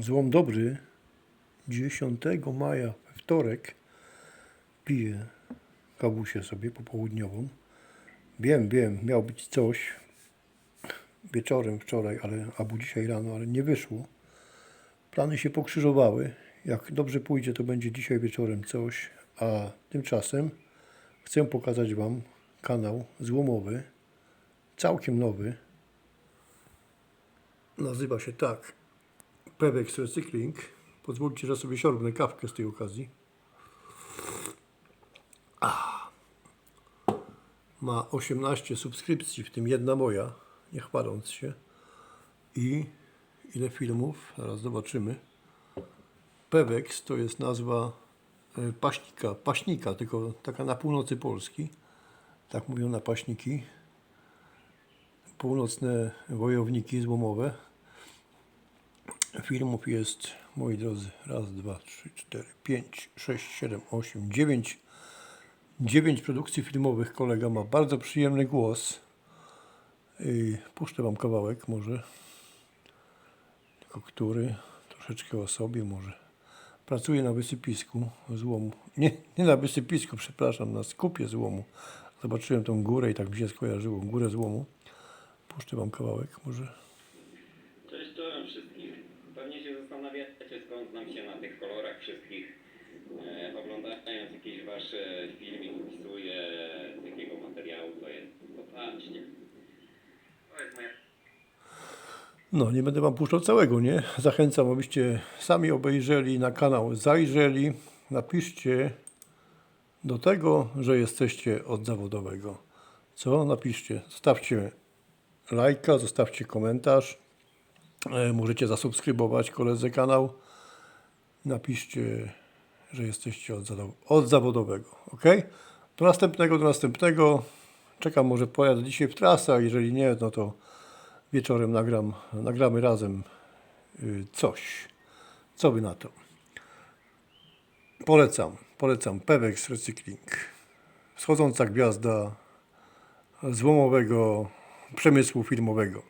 Złom dobry 10 maja, we wtorek, piję kawusię sobie popołudniową. Wiem, wiem, miał być coś wieczorem wczoraj, ale, albo dzisiaj rano, ale nie wyszło. Plany się pokrzyżowały. Jak dobrze pójdzie, to będzie dzisiaj wieczorem coś, a tymczasem chcę pokazać Wam kanał złomowy, całkiem nowy. Nazywa się tak Pewex Recycling. Pozwólcie, że sobie siorbnę kawkę z tej okazji. Ma 18 subskrypcji, w tym jedna moja, nie chwaląc się. I ile filmów? Zaraz zobaczymy. Pewex to jest nazwa e, paśnika, paśnika, tylko taka na północy Polski. Tak mówią na paśniki. Północne wojowniki złomowe. Filmów jest, moi drodzy, raz, dwa, trzy, cztery, pięć, sześć, siedem, osiem, dziewięć. Dziewięć produkcji filmowych. Kolega ma bardzo przyjemny głos. Puszczę wam kawałek może. Tylko który? Troszeczkę o sobie może. Pracuję na wysypisku złomu. Nie, nie na wysypisku, przepraszam, na skupie złomu. Zobaczyłem tą górę i tak mi się skojarzyło. Górę złomu. Puszczę wam kawałek może. Cześć czołem wszystkich. Pewnie się zastanawiacie skąd znam się na tych kolorach wszystkich. E, oglądając jakiś wasz filmik opisuję z jakiego materiału to jest. Popatrzcie. To jest moja No, nie będę wam puszczał całego, nie? Zachęcam, abyście sami obejrzeli na kanał, zajrzeli. Napiszcie do tego, że jesteście od zawodowego. Co? Napiszcie. Zostawcie lajka, zostawcie komentarz. E, możecie zasubskrybować koledze kanał. Napiszcie, że jesteście od, zawo- od zawodowego. Ok? Do następnego, do następnego. Czekam, może pojadę dzisiaj w trasę, a jeżeli nie, no to wieczorem nagram, nagramy razem y, coś. Co by na to? Polecam, polecam Pewex Recycling. Wschodząca gwiazda złomowego przemysłu filmowego.